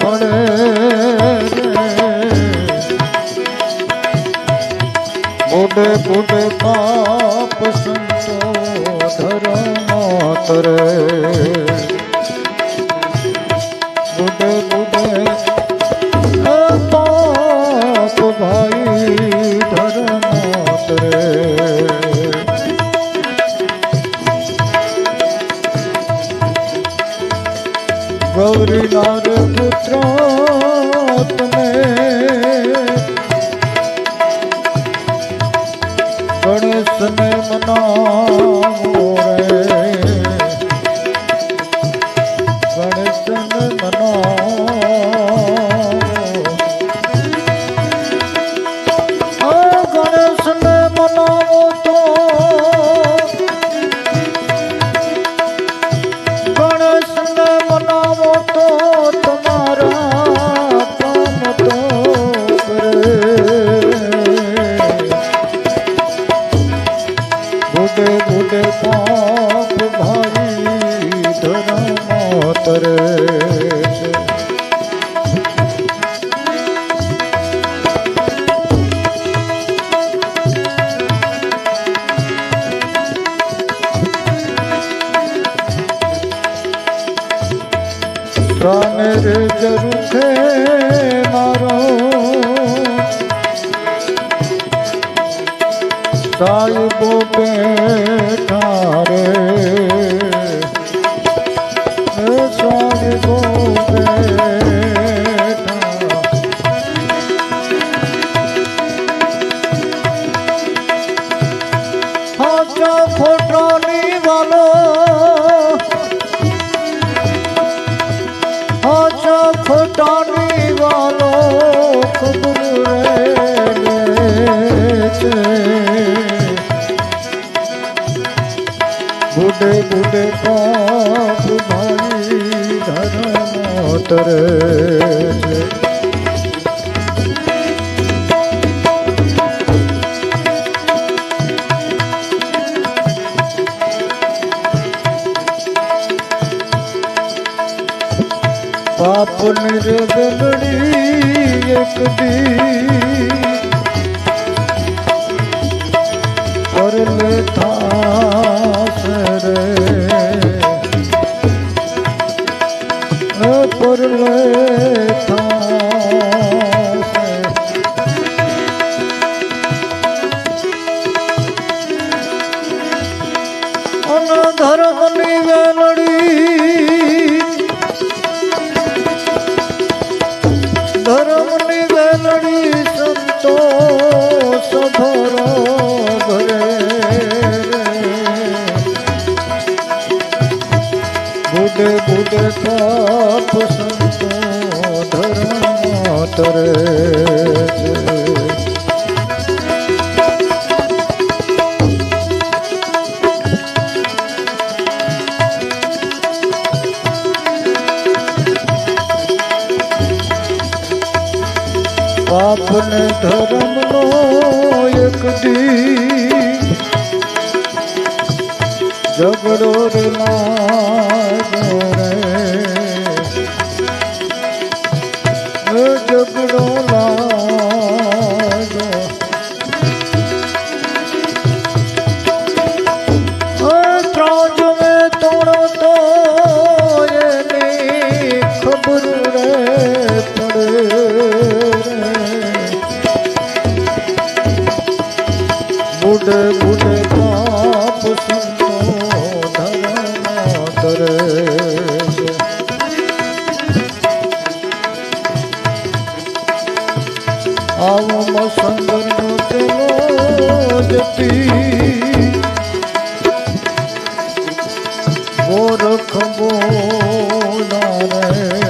પડે બુડે બુડે પાપ સંતો ધર્મ તરે બુડે એ પાપ ભાઈ ધર્મ ગૌરી નાર nuestro. તને રે જરૂખે મારો. સાહેબો બુડે બુડે પાપ ભાઈ ધર્મ તરે છે પાપ નિર્ગલડી એક દી પરલે થાસ ધર્મની વેલડી ધર્મની વેલડી સંતો સભરો ભરે બુડે બુડે પાપ સંતો ધર્મ તરે પાપ ને ધર્મ નો એક દી. ઝઘડો રે ગોરખ બોલા રે